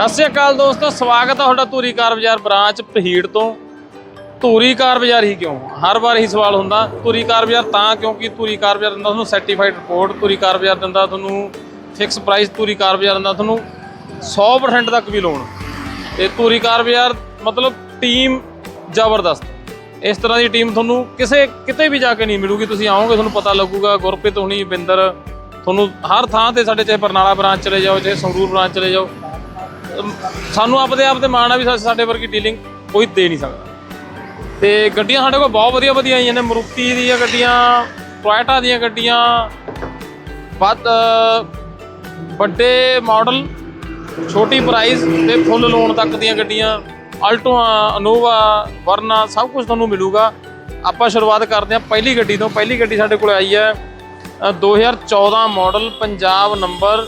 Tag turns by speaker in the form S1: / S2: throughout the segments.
S1: ਸਤਿ ਸ਼੍ਰੀ ਅਕਾਲ ਦੋਸਤੋ, ਸਵਾਗਤ ਹੈ ਤੁਹਾਡਾ ਧੂਰੀ ਕਾਰ ਬਾਜ਼ਾਰ ਬ੍ਰਾਂਚ ਪਹੀੜ ਤੋਂ। ਧੂਰੀ ਕਾਰ ਬਾਜ਼ਾਰ ਹੀ ਕਿਉਂ? ਹਰ ਵਾਰ ਹੀ ਸਵਾਲ ਹੁੰਦਾ, ਧੂਰੀ ਕਾਰ ਬਾਜ਼ਾਰ ਤਾਂ ਕਿਉਂਕਿ ਧੂਰੀ ਕਾਰ ਬਾਜ਼ਾਰ ਦਿੰਦਾ ਤੁਹਾਨੂੰ ਸਰਟੀਫਾਈਡ ਰਿਪੋਰਟ ਧੂਰੀ ਕਾਰ ਬਾਜ਼ਾਰ ਦਿੰਦਾ ਤੁਹਾਨੂੰ ਫਿਕਸ ਪ੍ਰਾਈਸ ਧੂਰੀ ਕਾਰ ਬਾਜ਼ਾਰ ਦਿੰਦਾ ਤੁਹਾਨੂੰ 100% ਤੱਕ ਵੀ ਲੋਨ ਤੇ ਧੂਰੀ ਕਾਰ ਬਾਜ਼ਾਰ ਮਤਲਬ ਟੀਮ ਜ਼ਬਰਦਸਤ। ਇਸ ਤਰ੍ਹਾਂ ਦੀ ਟੀਮ ਤੁਹਾਨੂੰ ਕਿਸੇ, ਕਿਤੇ ਵੀ ਜਾ ਕੇ ਨਹੀਂ ਮਿਲੂਗੀ। ਤੁਸੀਂ ਆਓਗੇ, ਤੁਹਾਨੂੰ ਪਤਾ ਲੱਗੂਗਾ, ਗੁਰਪ੍ਰੀਤ ਹੋਣੀ, ਬਿੰਦਰ, ਤੁਹਾਨੂੰ ਹਰ ਥਾਂ ਤੇ ਸਾਡੇ ਚਾਹੇ ਬਰਨਾਲਾ ਬ੍ਰਾਂਚ ਚਲੇ ਜਾਓ, ਚਾਹੇ ਸੰਗਰੂਰ ਬ੍ਰਾਂਚ ਚਲੇ ਜਾਓ ਸਾਨੂੰ ਆਪਦੇ ਆਪ ਤੇ ਮਾਣ ਆ ਵੀ ਸਾ- ਸਾਡੇ ਵਰਗੀ ਡੀਲਿੰਗ ਕੋਈ ਦੇ ਨਹੀਂ ਸਕਦਾ। ਤੇ ਗੱਡੀਆਂ ਸਾਡੇ ਕੋਲ ਬਹੁਤ ਵਧੀਆ ਵਧੀਆ ਆਈਆਂ ਨੇ ਮਰੂਤੀ ਦੀਆਂ ਗੱਡੀਆਂ ਟੋਇਟਾ ਦੀਆਂ ਗੱਡੀਆਂ ਵੱਧ ਵੱਡੇ ਮਾਡਲ ਛੋਟੀ ਪ੍ਰਾਈਸ ਤੇ ਫੁੱਲ ਲੋਨ ਤੱਕ ਦੀਆਂ ਗੱਡੀਆਂ ਆਲਟੋਆਂ ਅਨੋਵਾ ਵਰਨਾ ਸਭ ਕੁਝ ਤੁਹਾਨੂੰ ਮਿਲੂਗਾ। ਆਪਾਂ ਸ਼ੁਰੂਆਤ ਕਰਦੇ ਹਾਂ ਪਹਿਲੀ ਗੱਡੀ ਤੋਂ। ਪਹਿਲੀ ਗੱਡੀ ਸਾਡੇ ਕੋਲ ਆਈ ਹੈ ਅ, 2014 model Punjab number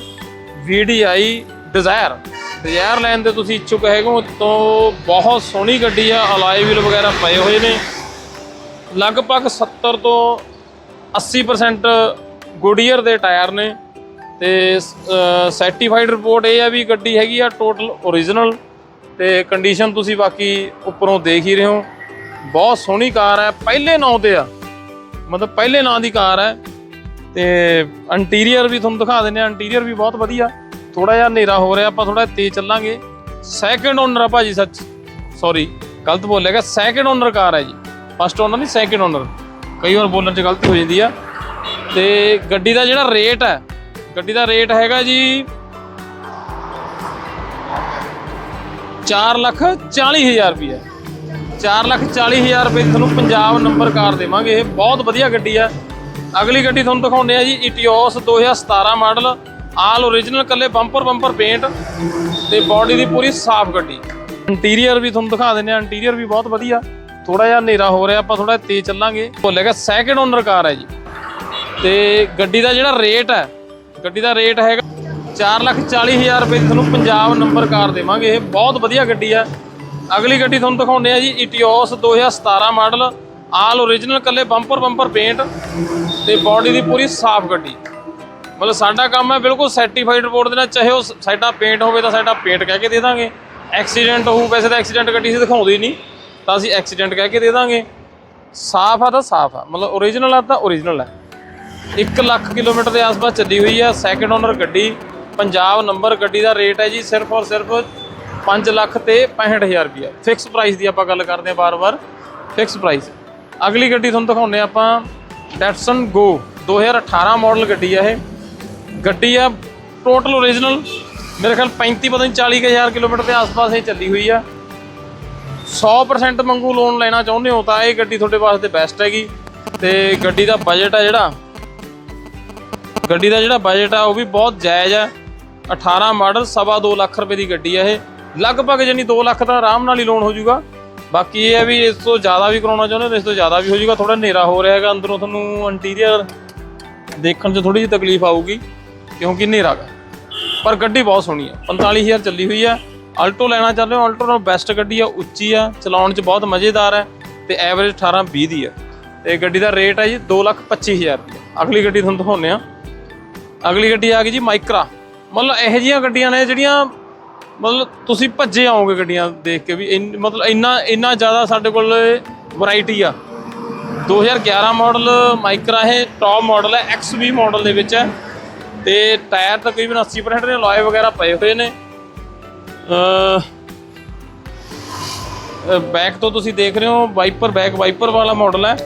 S1: VDI Dzire Dzire ਲੈਣ ਦੇ ਤੁਸੀਂ ਇੱਛੁਕ ਹੈਗੇ ਤੋਂ ਬਹੁਤ ਸੋਹਣੀ ਗੱਡੀ ਆ ਅਲਾਈ ਵੀਲ ਵਗੈਰਾ ਪਏ ਹੋਏ ਨੇ। ਲਗਭਗ 70 ਤੋਂ 80% ਗੁਡੀਅਰ ਦੇ ਟਾਇਰ ਨੇ ਤੇ ਸਰਟੀਫਾਈਡ ਰਿਪੋਰਟ ਇਹ ਆ ਵੀ ਗੱਡੀ ਹੈਗੀ ਆ ਟੋਟਲ ਓਰੀਜਨਲ ਤੇ ਕੰਡੀਸ਼ਨ ਤੁਸੀਂ ਬਾਕੀ ਉੱਪਰੋਂ ਦੇਖ ਹੀ ਰਹੇ ਹੋ। ਬਹੁਤ ਸੋਹਣੀ ਕਾਰ ਹੈ ਪਹਿਲੇ ਨਾਂ ਤੇ ਆ, ਮਤਲਬ ਪਹਿਲੇ ਨਾਂ ਦੀ ਕਾਰ ਹੈ ਤੇ ਇੰਟੀਰੀਅਰ ਵੀ ਤੁਹਾਨੂੰ ਦਿਖਾ ਦਿੰਦੇ ਆ ਇੰਟੀਰੀਅਰ ਵੀ ਬਹੁਤ ਵਧੀਆ। ਥੋੜਾ ਜਿਹਾ ਹਨੇਰਾ ਹੋ ਰਿਹਾ, ਆਪਾਂ ਥੋੜਾ ਤੇਜ਼ ਚੱਲਾਂਗੇ। ਸੈਕਿੰਡ ਓਨਰ ਆ ਭਾਜੀ, ਸੱਚ। ਸੌਰੀ ਗਲਤ ਬੋਲਿਆ ਗਿਆ। ਸੈਕਿੰਡ ਓਨਰ ਕਾਰ ਹੈ ਜੀ। ਫਸਟ ਓਨਰ ਨਹੀਂ ਸੈਕਿੰਡ ਓਨਰ ਕਈ ਵਾਰ ਬੋਲਣ 'ਚ ਗਲਤੀ ਹੋ ਜਾਂਦੀ ਆ। ਤੇ ਗੱਡੀ ਦਾ ਜਿਹੜਾ ਰੇਟ ਹੈ, ਗੱਡੀ ਦਾ ਰੇਟ ਹੈਗਾ ਜੀ 4 ਲੱਖ 40 ਹਜ਼ਾਰ ਰੁਪਏ 4 ਲੱਖ 40 ਹਜ਼ਾਰ ਰੁਪਏ ਤੁਹਾਨੂੰ ਪੰਜਾਬ ਨੰਬਰ ਕਾਰ ਦੇਵਾਂਗੇ। ਇਹ ਬਹੁਤ ਵਧੀਆ ਗੱਡੀ ਆ। ਅਗਲੀ ਗੱਡੀ ਤੁਹਾਨੂੰ ਦਿਖਾਉਂਦੇ ਆ ਜੀ ਇਟੀਓਸ 2017 ਮਾਡਲ ਆਲ ਓਰੀਜਨਲ ਕੱਲੇ ਬੰਪਰ ਬੰਪਰ ਪੇਂਟ ਤੇ ਬਾਡੀ ਦੀ ਪੂਰੀ ਸਾਫ਼ ਗੱਡੀ। ਇੰਟੀਰੀਅਰ ਵੀ ਤੁਹਾਨੂੰ ਦਿਖਾ ਦਿੰਦੇ ਆ ਇੰਟੀਰੀਅਰ ਵੀ ਬਹੁਤ ਵਧੀਆ। ਥੋੜਾ ਜਿਹਾ ਹਨੇਰਾ ਹੋ ਰਿਹਾ, ਆਪਾਂ ਥੋੜਾ ਤੇਜ਼ ਚੱਲਾਂਗੇ। ਭੁੱਲੇਗਾ ਸੈਕਿੰਡ ਓਨਰ ਕਾਰ ਹੈ ਜੀ। ਤੇ ਗੱਡੀ ਦਾ ਜਿਹੜਾ ਰੇਟ ਹੈ, ਗੱਡੀ ਦਾ ਰੇਟ ਹੈਗਾ 4 ਲੱਖ 40 ਹਜ਼ਾਰ ਰੁਪਏ ਤੁਹਾਨੂੰ ਪੰਜਾਬ ਨੰਬਰ ਕਾਰ ਦੇਵਾਂਗੇ। ਇਹ ਬਹੁਤ ਵਧੀਆ ਗੱਡੀ ਹੈ। ਅਗਲੀ ਗੱਡੀ ਤੁਹਾਨੂੰ ਦਿਖਾਉਂਦੇ ਆ ਜੀ ਇਟੀਓਸ 2017 ਮਾਡਲ ਆਲ ਓਰੀਜਨਲ ਕੱਲੇ ਬੰਪਰ ਬੰਪਰ ਪੇਂਟ ਤੇ ਬਾਡੀ ਦੀ ਪੂਰੀ ਸਾਫ਼ ਗੱਡੀ। ਮਤਲਬ ਸਾਡਾ ਕੰਮ ਹੈ ਬਿਲਕੁਲ ਸਰਟੀਫਾਈਡ ਰਿਪੋਰਟ ਦੇ ਨਾਲ, ਚਾਹੇ ਉਹ ਸਾਡਾ ਪੇਂਟ ਹੋਵੇ ਤਾਂ ਸਾਡਾ ਪੇਂਟ ਕਹਿ ਕੇ ਦੇ ਦਾਂਗੇ। ਐਕਸੀਡੈਂਟ ਹੋਊ, ਵੈਸੇ ਤਾਂ ਐਕਸੀਡੈਂਟ ਗੱਡੀ ਸੀ ਦਿਖਾਉਂਦੀ ਨਹੀਂ, ਤਾਂ ਅਸੀਂ ਐਕਸੀਡੈਂਟ ਕਹਿ ਕੇ ਦੇ ਦਾਂਗੇ। ਸਾਫ਼ ਆ ਤਾਂ ਸਾਫ਼ ਆ, ਮਤਲਬ ਓਰੀਜਨਲ ਆ ਤਾਂ ਓਰੀਜਨਲ ਹੈ 1 ਲੱਖ ਕਿਲੋਮੀਟਰ ਦੇ ਆਸ-ਪਾਸ ਚੱਲੀ ਹੋਈ ਆ ਸੈਕੰਡ ਓਨਰ ਗੱਡੀ, ਪੰਜਾਬ ਨੰਬਰ ਗੱਡੀ ਦਾ ਰੇਟ ਹੈ ਜੀ ਸਿਰਫ ਔਰ ਸਿਰਫ 5 ਲੱਖ ਤੇ 65000 ਰੁਪਏ ਫਿਕਸ ਪ੍ਰਾਈਸ ਦੀ ਆਪਾਂ ਗੱਲ ਕਰਦੇ ਹਾਂ ਬਾਰ-ਬਾਰ ਫਿਕਸ ਪ੍ਰਾਈਸ ਅਗਲੀ ਗੱਡੀ ਤੁਹਾਨੂੰ ਦਿਖਾਉਂਦੇ ਹਾਂ ਆਪਾਂ ਡੈਟਸਨ ਗੋ 2018 ਮਾਡਲ ਗੱਡੀ ਆ ਇਹ। ਗੱਡੀ ਆ ਟੋਟਲ ਓਰੀਜਨਲ ਮੇਰੇ ਖਿਆਲ 35 ਪਤਾ ਨਹੀਂ 40000 ਕਿਲੋਮੀਟਰ ਦੇ ਆਸ-ਪਾਸ ਇਹ ਚੱਲੀ ਹੋਈ ਆ। 100% ਮੰਗੂ ਲੋਨ ਲੈਣਾ ਚਾਹੁੰਦੇ ਹੋ ਤਾਂ ਇਹ ਗੱਡੀ ਤੁਹਾਡੇ ਵਾਸਤੇ ਬੈਸਟ ਹੈਗੀ। ਤੇ ਗੱਡੀ ਦਾ ਬਜਟ ਆ ਜਿਹੜਾ, ਗੱਡੀ ਦਾ ਜਿਹੜਾ ਬਜਟ ਆ ਉਹ ਵੀ ਬਹੁਤ ਜਾਇਜ਼ ਆ। 18 ਮਾਡਲ, ਸਵਾ ਦੋ ਲੱਖ ਰੁਪਏ ਦੀ ਗੱਡੀ ਆ ਇਹ। ਲਗਭਗ ਜਾਨੀ 2 ਲੱਖ ਦਾ ਆਰਾਮ ਨਾਲ ਹੀ ਲੋਨ ਹੋ ਜਾਊਗਾ। ਬਾਕੀ ਇਹ ਹੈ ਵੀ ਇਸ ਤੋਂ ਜ਼ਿਆਦਾ ਵੀ ਕਰਾਉਣਾ ਚਾਹੁੰਦੇ ਹੋ ਇਸ ਤੋਂ ਜ਼ਿਆਦਾ ਵੀ ਹੋ ਜਾਊਗਾ। ਥੋੜਾ ਹਨੇਰਾ ਹੋ ਰਿਹਾ ਹੈਗਾ, ਅੰਦਰੋਂ ਤੁਹਾਨੂੰ ਇੰਟੀਰੀਅਰ ਦੇਖਣ 'ਚ ਥੋੜੀ ਜਿਹੀ ਤਕਲੀਫ ਆਊਗੀ। ਕਿਉਂਕਿ ਹਨੇਰਾ ਗਾ। ਪਰ ਗੱਡੀ ਬਹੁਤ ਸੋਹਣੀ ਆ। 45000 ਚੱਲੀ ਹੋਈ ਆ। ਆਲਟੋ ਲੈਣਾ ਚਾਹੁੰਦੇ ਹੋ? ਆਲਟੋ ਨਾਲ ਬੈਸਟ ਗੱਡੀ ਆ, ਉੱਚੀ ਆ, ਚਲਾਉਣ 'ਚ ਬਹੁਤ ਮਜ਼ੇਦਾਰ ਹੈ ਤੇ ਐਵਰੇਜ 18 20 ਦੀ ਆ। ਤੇ ਗੱਡੀ ਦਾ ਰੇਟ ਹੈ ਜੀ 225000 ਰੁਪਏ ਅਗਲੀ ਗੱਡੀ ਤੁਹਾਨੂੰ ਦਿਖਾਉਂਦੇ ਆ ਅਗਲੀ ਗੱਡੀ ਆ ਗਈ ਜੀ ਮਾਈਕਰਾ। ਮਤਲਬ ਇਹੋ ਜਿਹੀਆਂ ਗੱਡੀਆਂ ਨੇ ਜਿਹੜੀਆਂ ਮਤਲਬ ਤੁਸੀਂ ਭੱਜੇ ਆਓਗੇ ਗੱਡੀਆਂ ਦੇਖ ਕੇ ਵੀ ਇੰਨ- ਮਤਲਬ ਇੰਨਾ ਇੰਨਾ ਜ਼ਿਆਦਾ ਸਾਡੇ ਕੋਲ ਵੈਰਾਈਟੀ ਆ। 2011 ਮਾਡਲ ਮਾਈਕਰਾ ਇਹ ਟੌਪ ਮਾਡਲ ਹੈ XV ਮਾਡਲ ਦੇ ਵਿੱਚ ਹੈ ਤੇ ਟਾਇਰ ਤਕਰੀਬਨ 80% ਨੇ ਅਲੋਏ ਵਗੈਰਾ ਪਏ ਹੋਏ ਨੇ। ਬੈਕ ਤੋਂ ਤੁਸੀਂ ਦੇਖ ਰਹੇ ਹੋ ਵਾਈਪਰ ਬੈਕ ਵਾਈਪਰ ਵਾਲਾ ਮਾਡਲ ਹੈ।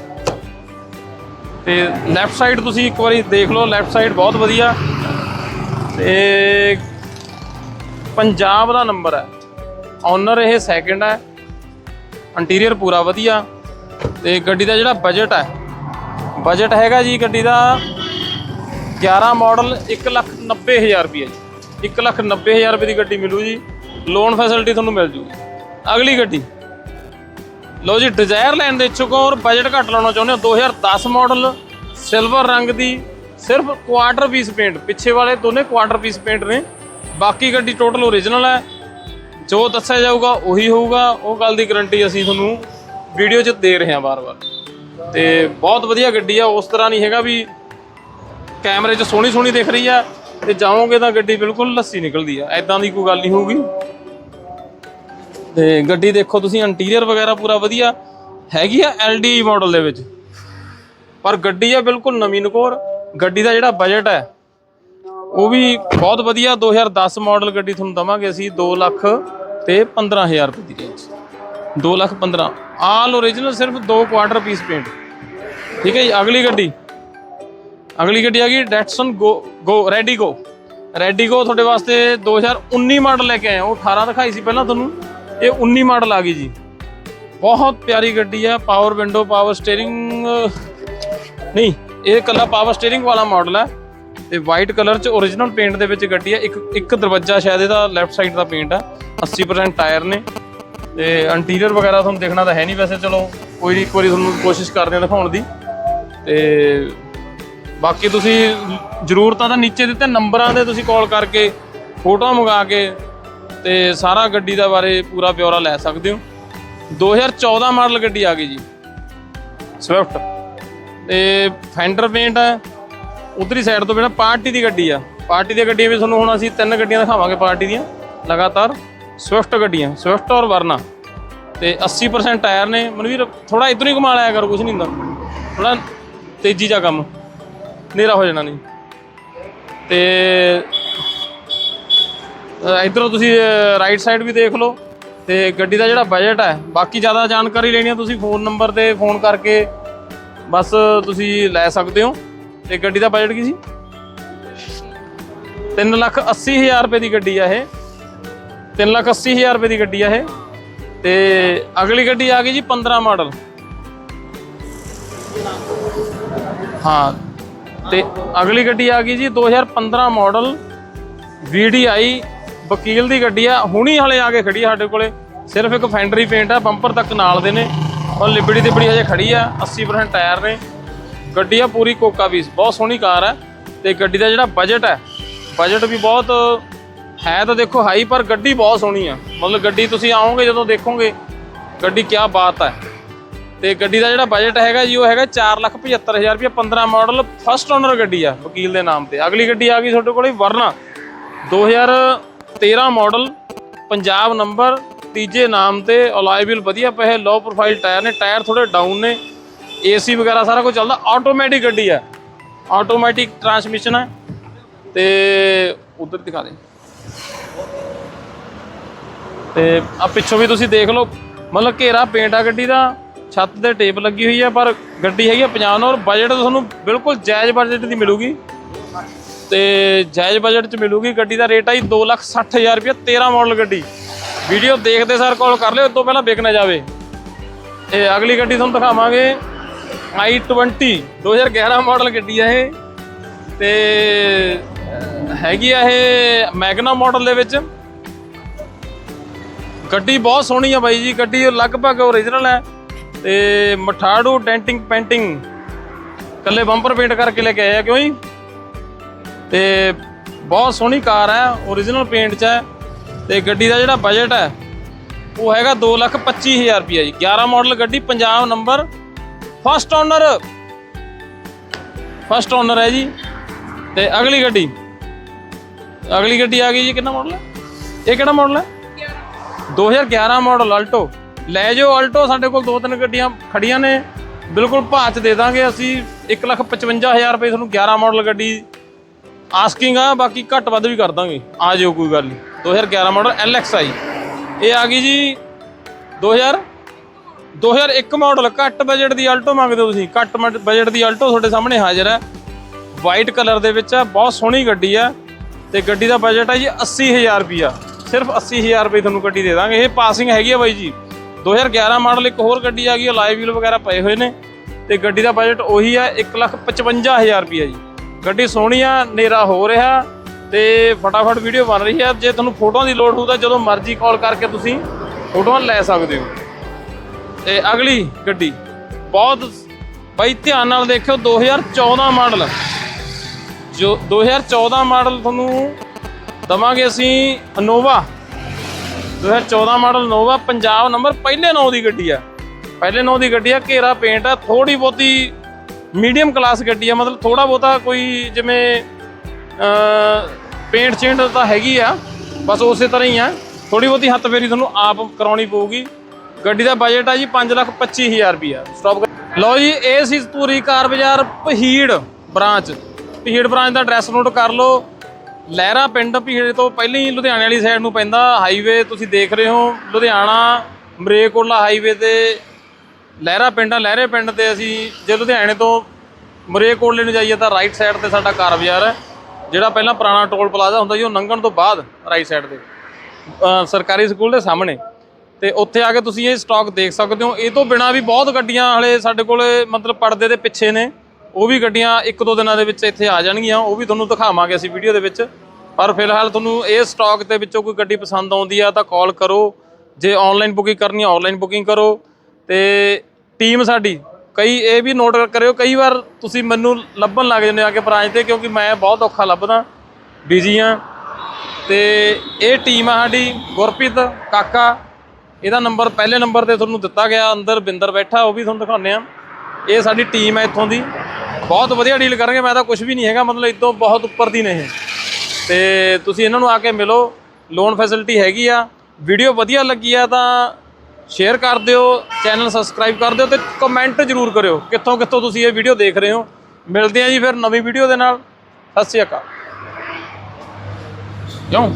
S1: ਤੇ ਲੈਫਟ ਸਾਈਡ ਤੁਸੀਂ ਇੱਕ ਵਾਰੀ ਦੇਖ ਲਓ ਲੈਫਟ ਸਾਈਡ ਬਹੁਤ ਵਧੀਆ। ਤੇ ਪੰਜਾਬ ਦਾ ਨੰਬਰ ਹੈ। ਓਨਰ ਇਹ ਸੈਕਿੰਡ ਹੈ। ਇੰਟੀਰੀਅਰ ਪੂਰਾ ਵਧੀਆ। ਤੇ ਗੱਡੀ ਦਾ ਜਿਹੜਾ ਬਜਟ ਹੈ ਬਜਟ ਹੈਗਾ ਜੀ ਗੱਡੀ ਦਾ 11 ਮਾਡਲ 190000 ਰੁਪਏ ਜੀ। 190000 ਰੁਪਏ ਦੀ ਗੱਡੀ ਮਿਲੂ ਜੀ। ਲੋਨ ਫੈਸਿਲਿਟੀ ਤੁਹਾਨੂੰ ਮਿਲ ਜੂਗੀ। ਅਗਲੀ ਗੱਡੀ। ਲਓ ਜੀ ਡਿਜ਼ਾਇਰ ਲੈਣ ਦੇ ਇੱਛੁਕ ਹੋ ਔਰ ਬਜਟ ਘੱਟ ਲਾਉਣਾ ਚਾਹੁੰਦੇ ਹੋ। 2010 ਮਾਡਲ ਸਿਲਵਰ ਰੰਗ ਦੀ, ਸਿਰਫ ਕੁਆਟਰ ਪੀਸ ਪੇਂਟ ਪਿੱਛੇ ਵਾਲੇ ਦੋਨੇ ਕੁਆਟਰ ਪੀਸ ਪੇਂਟ ਨੇ। ਬਾਕੀ ਗੱਡੀ ਟੋਟਲ ਓਰੀਜਨਲ ਹੈ। ਜੋ ਦੱਸਿਆ ਜਾਊਗਾ, ਉਹੀ ਹੋਊਗਾ। ਉਹ ਗੱਲ ਦੀ ਗਾਰੰਟੀ ਅਸੀਂ ਤੁਹਾਨੂੰ ਵੀਡੀਓ 'ਚ ਦੇ ਰਹੇ ਹਾਂ ਵਾਰ-ਵਾਰ। ਤੇ ਬਹੁਤ ਵਧੀਆ ਗੱਡੀ ਆ। ਉਸ ਤਰ੍ਹਾਂ ਨਹੀਂ ਹੈਗਾ ਵੀ ਕੈਮਰੇ 'ਚ ਸੋਹਣੀ ਸੋਹਣੀ ਦਿਖ ਰਹੀ ਆ ਤੇ ਜਾਓਗੇ ਤਾਂ ਗੱਡੀ ਬਿਲਕੁਲ ਲੱਸੀ ਨਿਕਲਦੀ ਆ। ਐਦਾਂ ਦੀ ਕੋਈ ਗੱਲ ਨਹੀਂ ਹੋਊਗੀ। ਤੇ ਗੱਡੀ ਦੇਖੋ ਤੁਸੀਂ ਇੰਟੀਰੀਅਰ ਵਗੈਰਾ ਪੂਰਾ ਵਧੀਆ। ਹੈਗੀ ਆ LDI ਮਾਡਲ ਦੇ ਵਿੱਚ। ਪਰ ਗੱਡੀ ਆ ਬਿਲਕੁਲ ਨਵੀਂ ਨਕੋਰ। ਗੱਡੀ ਦਾ ਜਿਹੜਾ ਬਜਟ ਹੈ, ਉਹ ਵੀ ਬਹੁਤ ਵਧੀਆ। 2010 ਮਾਡਲ ਗੱਡੀ ਤੁਹਾਨੂੰ ਦਵਾਂਗੇ ਅਸੀਂ 2 ਲੱਖ ਤੇ 15000 ਰੁਪਏ ਦੀ ਰੇਂਜ 2 ਲੱਖ 15 ਆਲ ਓਰੀਜਨਲ ਸਿਰਫ 2 ਕੁਆਟਰ ਪੀਸ ਪੇਂਟ ਠੀਕ ਹੈ ਜੀ, ਅਗਲੀ ਗੱਡੀ। ਅਗਲੀ ਗੱਡੀ ਆ ਗਈ ਡੈਟਸਨ ਗੋ ਗੋ ਰੈਡੀਗੋ ਰੈਡੀ ਗੋ ਤੁਹਾਡੇ ਵਾਸਤੇ 2019 ਮਾਡਲ ਲੈ ਕੇ ਆਏ ਉਹ 18 ਦਿਖਾਈ ਸੀ ਪਹਿਲਾਂ ਤੁਹਾਨੂੰ। ਇਹ 19 ਮਾਡਲ ਆ ਗਈ ਜੀ। ਬਹੁਤ ਪਿਆਰੀ ਗੱਡੀ ਆ ਪਾਵਰ ਵਿੰਡੋ ਪਾਵਰ ਸਟੀਅਰਿੰਗ ਨਹੀਂ, ਇਹ ਕੱਲਾ ਪਾਵਰ ਸਟੀਅਰਿੰਗ ਵਾਲਾ ਮਾਡਲ ਹੈ ਤੇ ਵਾਈਟ ਕਲਰ ਚ origignal ਪੇਂਟ ਦੇ ਵਿੱਚ ਗੱਡੀ ਆ। ਇੱਕ ਇੱਕ ਦਰਵਾਜ਼ਾ ਸ਼ਾਇਦ ਇਹਦਾ ਲੈਫਟ ਸਾਈਡ ਦਾ ਪੇਂਟ ਆ। 80% ਟਾਇਰ ਨੇ। ਤੇ ਇੰਟੀਰੀਅਰ ਵਗੈਰਾ ਤੁਹਾਨੂੰ ਦੇਖਣਾ ਤਾਂ ਹੈ ਨਹੀਂ ਵੈਸੇ, ਚਲੋ, ਕੋਈ ਨਹੀਂ ਇੱਕ ਵਾਰੀ ਤੁਹਾਨੂੰ ਕੋਸ਼ਿਸ਼ ਕਰਦੇ ਆ ਦਿਖਾਉਣ ਦੀ। ਤੇ ਬਾਕੀ ਤੁਸੀਂ ਜ਼ਰੂਰਤਾਂ ਤਾਂ ਨੀਚੇ ਦਿੱਤੇ ਨੰਬਰਾਂ ਦੇ ਤੁਸੀਂ ਕਾਲ ਕਰਕੇ ਫੋਟੋਆਂ ਮੰਗਾ ਕੇ ਤੇ ਸਾਰਾ ਗੱਡੀ ਦਾ ਬਾਰੇ ਪੂਰਾ ਬਿਊਰਾ ਲੈ ਸਕਦੇ ਹੋ। 2014 ਮਾਡਲ ਗੱਡੀ ਆ ਗਈ ਜੀ। ਸਵਿਫਟ ਤੇ ਫੈਂਡਰ ਪੇਂਟ ਹੈ। ਉਧਰੀ ਸਾਈਡ ਤੋਂ ਬਿਨਾ ਪਾਰਟੀ ਦੀ ਗੱਡੀ ਆ। ਪਾਰਟੀ ਦੀਆਂ ਗੱਡੀਆਂ ਵੀ ਤੁਹਾਨੂੰ ਹੁਣ ਅਸੀਂ ਤਿੰਨ ਗੱਡੀਆਂ ਦਿਖਾਵਾਂਗੇ ਪਾਰਟੀ ਦੀਆਂ ਲਗਾਤਾਰ। ਸਵਿਫਟ ਗੱਡੀਆਂ ਸਵਿਫਟ ਔਰ ਵਰਨਾ ਤੇ 80% ਟਾਇਰ ਨੇ। ਮਨਵੀਰ ਥੋੜਾ ਇਧਰੋਂ ਹੀ ਘੁਮਾ ਲਿਆ ਕਰ ਕੁਝ ਨਹੀਂ ਹੁੰਦਾ। ਥੋੜਾ ਤੇਜ਼ੀ ਜਾ ਕੰਮ। ਹਨੇਰਾ ਹੋ ਜਾਣਾ ਨਹੀਂ। ਤੇ ਅ, ਇੱਧਰੋਂ ਤੁਸੀਂ ਰਾਈਟ ਸਾਈਡ ਵੀ ਦੇਖ ਲਓ। ਤੇ ਗੱਡੀ ਦਾ ਜਿਹੜਾ ਬਜਟ ਹੈ ਬਾਕੀ ਜ਼ਿਆਦਾ ਜਾਣਕਾਰੀ ਲੈਣੀ ਹੈ ਤੁਸੀਂ ਫੋਨ ਨੰਬਰ ਤੇ ਫੋਨ ਕਰਕੇ ਬਸ ਤੁਸੀਂ ਲੈ ਸਕਦੇ ਹੋ। ਤੇ ਗੱਡੀ ਦਾ ਬਜਟ ਕੀ ਸੀ? 3 ਲੱਖ 80 ਹਜ਼ਾਰ ਰੁਪਏ ਦੀ ਗੱਡੀ ਆ ਇਹ। 3 ਲੱਖ 80 ਹਜ਼ਾਰ ਰੁਪਏ ਦੀ ਗੱਡੀ ਆ ਇਹ। ਤੇ ਅਗਲੀ ਗੱਡੀ ਆ ਗਈ ਜੀ 15 ਮਾਡਲ। ਹਾਂ ਤੇ ਅਗਲੀ ਗੱਡੀ ਆ ਗਈ ਜੀ 2015 ਮਾਡਲ VDI ਵਕੀਲ ਦੀ ਗੱਡੀ ਆ। ਹੁਣੀ ਹਲੇ ਆ ਕੇ ਖੜੀ ਆ ਸਾਡੇ ਕੋਲੇ। ਸਿਰਫ ਇੱਕ ਫੈਂਡਰੀ ਪੇਂਟ ਆ, ਬੰਪਰ ਤੱਕ ਨਾਲ ਦੇ ਨੇ। ਔਰ ਲਿਬੜੀ ਤੇ ਬੜੀ ਹਜੇ ਖੜੀ ਆ 80% ਟਾਇਰ ਨੇ। ਗੱਡੀ ਆ ਪੂਰੀ ਕੋਕਾ ਵੀਸ ਬਹੁਤ ਸੋਹਣੀ ਕਾਰ ਹੈ ਤੇ ਗੱਡੀ ਦਾ ਜਿਹੜਾ ਬਜਟ ਹੈ ਬਜਟ ਵੀ ਬਹੁਤ ਹੈ ਤਾਂ ਦੇਖੋ ਹਾਈ ਪਰ ਗੱਡੀ ਬਹੁਤ ਸੋਹਣੀ ਆ। ਮਤਲਬ ਗੱਡੀ ਤੁਸੀਂ ਆਓਗੇ ਜਦੋਂ ਦੇਖੋਗੇ, ਗੱਡੀ ਕੀ ਬਾਤ ਹੈ ਤੇ ਗੱਡੀ ਦਾ ਜਿਹੜਾ ਬਜਟ ਹੈਗਾ ਜੀ, ਉਹ ਹੈਗਾ 475000 ਰੁਪਏ 15 ਮਾਡਲ ਫਸਟ ਓਨਰ ਗੱਡੀ ਆ, ਵਕੀਲ ਦੇ ਨਾਮ ਤੇ। ਅਗਲੀ ਗੱਡੀ ਆ ਗਈ ਤੁਹਾਡੇ ਕੋਲੇ ਵਰਨਾ। 2013 ਮਾਡਲ, ਪੰਜਾਬ ਨੰਬਰ, ਤੀਜੇ ਨਾਮ ਤੇ ਅਲਾਈਵਲ ਵਧੀਆ ਪਏ ਲੋ ਪ੍ਰੋਫਾਈਲ ਟਾਇਰ ਨੇ ਟਾਇਰ ਥੋੜੇ ਡਾਊਨ ਨੇ ਏਸੀ ਵਗੈਰਾ ਸਾਰਾ ਕੁਝ ਚੱਲਦਾ ਆਟੋਮੈਟਿਕ ਗੱਡੀ ਹੈ ਆਟੋਮੈਟਿਕ ਟਰਾਂਸਮਿਸ਼ਨ ਹੈ ਤੇ ਉਧਰ ਦਿਖਾ ਦੇ। ਤੇ ਆ ਪਿੱਛੋਂ ਵੀ ਤੁਸੀਂ ਦੇਖ ਲਓ, ਮਤਲਬ ਘੇਰਾ ਪੇਂਟ ਆ ਗੱਡੀ ਦਾ। ਛੱਤ ਤੇ ਟੇਪ ਲੱਗੀ ਹੋਈ ਹੈ ਪਰ ਗੱਡੀ ਹੈਗੀ ਆ 50 ਔਰ ਬਜਟ ਤੁਹਾਨੂੰ ਬਿਲਕੁਲ ਜਾਇਜ਼ ਬਜਟ ਦੀ ਮਿਲੂਗੀ। ਤੇ ਜਾਇਜ਼ ਬਜਟ 'ਚ ਮਿਲੂਗੀ ਗੱਡੀ ਦਾ ਰੇਟ ਆ ਜੀ 260000 ਰੁਪਏ 13 ਮਾਡਲ ਗੱਡੀ। ਵੀਡੀਓ ਦੇਖਦੇ ਸਰ ਕਾਲ ਕਰ ਲਿਓ ਇਸ ਤੋਂ ਪਹਿਲਾਂ ਵਿਕ ਨਾ ਜਾਵੇ। ਇਹ ਅਗਲੀ ਗੱਡੀ ਤੁਹਾਨੂੰ ਦਿਖਾਵਾਂਗੇ। i20 2011 ਮਾਡਲ ਗੱਡੀ ਆ ਇਹ। ਤੇ ਹੈਗੀ ਆ ਇਹ ਮੈਗਨਾ ਮਾਡਲ ਦੇ ਵਿੱਚ। ਗੱਡੀ ਬਹੁਤ ਸੋਹਣੀ ਆ ਬਾਈ ਜੀ, ਗੱਡੀ ਲਗਭਗ ਓਰੀਜਨਲ ਹੈ। ਤੇ ਮਠਾੜੂ ਡੈਂਟਿੰਗ ਪੈਂਟਿੰਗ ਕੱਲੇ ਬੰਪਰ ਪੇਂਟ ਕਰਕੇ ਲੈ ਕੇ ਆਏ ਆ ਕਿਉਂ ਜੀ? ਤੇ ਬਹੁਤ ਸੋਹਣੀ ਕਾਰ ਹੈ ਓਰੀਜਨਲ ਪੇਂਟ 'ਚ ਹੈ ਤੇ ਗੱਡੀ ਦਾ ਜਿਹੜਾ ਬਜਟ ਹੈ ਉਹ ਹੈਗਾ 225000 ਰੁਪਏ ਜੀ। 11 ਮਾਡਲ ਗੱਡੀ Punjab number first owner first owner ਹੈ ਜੀ। ਤੇ ਅਗਲੀ ਗੱਡੀ ਅਗਲੀ ਗੱਡੀ ਆ ਗਈ ਜੀ ਕਿੰਨਾ ਮਾਡਲ ਹੈ? ਇਹ ਕਿਹੜਾ ਮਾਡਲ ਹੈ? 2011 ਮਾਡਲ ਆਲਟੋ ਲੈ ਜਾਓ ਆਲਟੋ, ਸਾਡੇ ਕੋਲ ਦੋ ਤਿੰਨ ਗੱਡੀਆਂ ਖੜੀਆਂ ਨੇ। ਬਿਲਕੁਲ ਭਾਅ 'ਚ ਦੇ ਦਾਂਗੇ ਅਸੀਂ। 155000 ਰੁਪਏ ਤੁਹਾਨੂੰ 11 ਮਾਡਲ ਗੱਡੀ ਆਸਕਿੰਗ ਆ, ਬਾਕੀ ਘੱਟ ਵੱਧ ਵੀ ਕਰ ਦਾਂਗੇ। ਆ ਜਿਓ, ਕੋਈ ਗੱਲ ਨਹੀਂ। 2011 ਮਾਡਲ LXI ਇਹ ਆ ਗਈ ਜੀ 2000 2001 ਮਾਡਲ। ਘੱਟ ਬਜਟ ਦੀ ਆਲਟੋ ਮੰਗਦੇ ਹੋ ਤੁਸੀਂ। ਘੱਟ ਬਜਟ ਦੀ ਆਲਟੋ ਤੁਹਾਡੇ ਸਾਹਮਣੇ ਹਾਜ਼ਰ ਹੈ। ਵਾਈਟ ਕਲਰ ਦੇ ਵਿੱਚ ਹੈ। ਬਹੁਤ ਸੋਹਣੀ ਗੱਡੀ ਹੈ। ਤੇ ਗੱਡੀ ਦਾ ਬਜਟ ਹੈ ਜੀ 80000 ਰੁਪਿਆ ਸਿਰਫ 80000 ਰੁਪਏ ਤੁਹਾਨੂੰ ਗੱਡੀ ਦੇ ਦਾਂਗੇ। ਇਹ ਪਾਸਿੰਗ ਹੈਗੀ ਆ ਬਾਈ ਜੀ। 2011 ਮਾਡਲ ਇੱਕ ਹੋਰ ਗੱਡੀ ਆ ਗਈ ਲਾਈਵ ਵੀਲ ਵਗੈਰਾ ਪਏ ਹੋਏ ਨੇ। ਤੇ ਗੱਡੀ ਦਾ ਬਜਟ ਉਹੀ ਆ 155000 ਰੁਪਿਆ ਜੀ। ਗੱਡੀ ਸੋਹਣੀ ਆ, ਹਨੇਰਾ ਹੋ ਰਿਹਾ ਤੇ ਫਟਾਫਟ ਵੀਡੀਓ ਬਣ ਰਹੀ ਹੈ ਜੇ ਤੁਹਾਨੂੰ ਫੋਟੋਆਂ ਦੀ ਲੋੜ ਹੋਊ ਤਾਂ ਜਦੋਂ ਮਰਜ਼ੀ ਕਾਲ ਕਰਕੇ ਤੁਸੀਂ ਫੋਟੋਆਂ ਲੈ ਸਕਦੇ ਹੋ। ਤੇ ਅਗਲੀ ਗੱਡੀ, ਬਹੁਤ ਬਾਈ ਧਿਆਨ ਨਾਲ ਦੇਖਿਓ 2014 ਮਾਡਲ। ਜੋ 2014 ਮਾਡਲ ਤੁਹਾਨੂੰ ਦਵਾਂਗੇ ਅਸੀਂ Innova 2014 model Nova Punjab number ਪਹਿਲੇ ਨੌ ਦੀ ਗੱਡੀ ਆ। ਪਹਿਲੇ ਨੌ ਦੀ ਗੱਡੀ ਆ, ਘੇਰਾ ਪੇਂਟ ਆ ਥੋੜੀ ਬਹੁਤੀ ਮੀਡੀਅਮ ਕਲਾਸ ਗੱਡੀ ਆ, ਮਤਲਬ ਥੋੜਾ ਬਹੁਤਾ ਕੋਈ ਜਿਵੇਂ ਪੇਂਟ ਚੇਂਟ ਤਾਂ ਹੈਗੀ ਆ, ਬਸ ਉਸੇ ਤਰ੍ਹਾਂ ਹੀ ਆ। ਥੋੜੀ ਬਹੁਤੀ ਹੱਥ ਫੇਰੀ ਤੁਹਾਨੂੰ ਆਪ ਕਰਾਉਣੀ ਪਊਗੀ। ਗੱਡੀ ਦਾ ਬਜਟ ਆ ਜੀ 525000 ਰੁਪਿਆ ਸਟਾਪ ਲਓ ਜੀ, ਇਹ ਸੀ ਪੂਰੀ ਕਾਰ ਬਾਜ਼ਾਰ ਪਹੀੜ ਬ੍ਰਾਂਚ। ਪਹੀੜ ਬ੍ਰਾਂਚ ਦਾ ਐਡਰੈਸ ਨੋਟ ਕਰ ਲਓ। ਲਹਿਰਾ ਪਿੰਡ ਭੀੜੇ ਤੋਂ ਪਹਿਲਾਂ ਹੀ ਲੁਧਿਆਣੇ ਵਾਲੀ ਸਾਈਡ ਨੂੰ ਪੈਂਦਾ ਹਾਈਵੇ ਤੁਸੀਂ ਦੇਖ ਰਹੇ ਹੋ, ਲੁਧਿਆਣਾ, ਮਰੇਕੋਟਲਾ ਹਾਈਵੇ ਤੇ ਲਹਿਰਾ ਪਿੰਡ ਆ, ਲਹਿਰੇ ਪਿੰਡ ਤੇ ਅਸੀਂ ਜੇ ਲੁਧਿਆਣੇ ਤੋਂ ਮਰੇਕੋਟਲੇ ਨੂੰ ਜਾਈਏ ਤਾਂ ਰਾਈਟ ਸਾਈਡ ਤੇ ਸਾਡਾ ਕਾਰ ਬਾਜ਼ਾਰ ਹੈ, ਜਿਹੜਾ ਪਹਿਲਾਂ ਪੁਰਾਣਾ ਟੋਲ ਪਲਾਜ਼ਾ ਹੁੰਦਾ ਸੀ, ਉਹ ਲੰਘਣ ਤੋਂ ਬਾਅਦ ਰਾਈਟ ਸਾਈਡ ਤੇ ਸਰਕਾਰੀ ਸਕੂਲ ਦੇ ਸਾਹਮਣੇ। ਤੇ ਉੱਥੇ ਆ ਕੇ ਤੁਸੀਂ ਇਹ ਸਟਾਕ ਦੇਖ ਸਕਦੇ ਹੋ, ਇਹ ਤੋਂ ਬਿਨਾ ਵੀ ਬਹੁਤ ਗੱਡੀਆਂ ਹਲੇ ਸਾਡੇ ਕੋਲ ਮਤਲਬ ਪਰਦੇ ਦੇ ਪਿੱਛੇ ਨੇ। ਉਹ ਵੀ ਗੱਡੀਆਂ ਇੱਕ ਦੋ ਦਿਨਾਂ ਦੇ ਵਿੱਚ ਇੱਥੇ ਆ ਜਾਣਗੀਆਂ, ਉਹ ਵੀ ਤੁਹਾਨੂੰ ਦਿਖਾਵਾਂਗੇ ਅਸੀਂ ਵੀਡੀਓ ਦੇ ਵਿੱਚ। ਪਰ ਫਿਲਹਾਲ ਤੁਹਾਨੂੰ ਇਹ ਸਟਾਕ ਦੇ ਵਿੱਚੋਂ ਕੋਈ ਗੱਡੀ ਪਸੰਦ ਆਉਂਦੀ ਆ ਤਾਂ ਕਾਲ ਕਰੋ। ਜੇ ਆਨਲਾਈਨ ਬੁਕਿੰਗ ਕਰਨੀ ਆ ਆਨਲਾਈਨ ਬੁਕਿੰਗ ਕਰੋ। ਤੇ ਟੀਮ ਸਾਡੀ, ਕਈ ਇਹ ਵੀ ਨੋਟ ਕਰਿਓ, ਕਈ ਵਾਰ ਤੁਸੀਂ ਮੈਨੂੰ ਲੱਭਣ ਲੱਗ ਜਾਂਦੇ ਆ ਕਿ ਬ੍ਰਾਂਚ ਤੇ, ਕਿਉਂਕਿ ਮੈਂ ਬਹੁਤ ਔਖਾ ਲੱਭਦਾ ਬਿਜ਼ੀ ਆ। ਤੇ ਇਹ ਟੀਮ ਆ ਸਾਡੀ, ਗੁਰਪ੍ਰੀਤ ਕਾਕਾ, ਇਹਦਾ ਨੰਬਰ ਪਹਿਲੇ ਨੰਬਰ ਤੇ ਤੁਹਾਨੂੰ ਦਿੱਤਾ ਗਿਆ, ਅੰਦਰ ਬਿੰਦਰ ਬੈਠਾ, ਉਹ ਵੀ ਤੁਹਾਨੂੰ ਦਿਖਾਉਂਦੇ ਆ। ਇਹ ਸਾਡੀ ਟੀਮ ਹੈ ਇੱਥੋਂ ਦੀ। ਬਹੁਤ ਵਧੀਆ ਡੀਲ ਕਰਨਗੇ, ਮੈਂ ਤਾਂ ਕੁਝ ਵੀ ਨਹੀਂ ਹੈਗਾ, ਮਤਲਬ ਇਦੋਂ ਬਹੁਤ ਉੱਪਰ ਦੀ ਨਹੀਂ ਇਹ। ਤੇ ਤੁਸੀਂ ਇਹਨਾਂ ਨੂੰ ਆ ਕੇ ਮਿਲੋ ਲੋਨ ਫੈਸਿਲਿਟੀ ਹੈਗੀ ਆ ਵੀਡੀਓ ਵਧੀਆ ਲੱਗੀ ਆ ਤਾਂ ਸ਼ੇਅਰ ਕਰ ਦਿਓ ਚੈਨਲ ਸਬਸਕ੍ਰਾਈਬ ਕਰ ਦਿਓ ਤੇ ਕਮੈਂਟ ਜ਼ਰੂਰ ਕਰਿਓ, ਕਿੱਥੋਂ ਕਿੱਥੋਂ ਤੁਸੀਂ ਇਹ ਵੀਡੀਓ ਦੇਖ ਰਹੇ ਹੋ। ਮਿਲਦੇ ਆ ਜੀ ਫਿਰ ਨਵੀਂ ਵੀਡੀਓ ਦੇ ਨਾਲ। ਸਤਿ ਸ਼੍ਰੀ ਅਕਾਲ। ਕਿਉਂ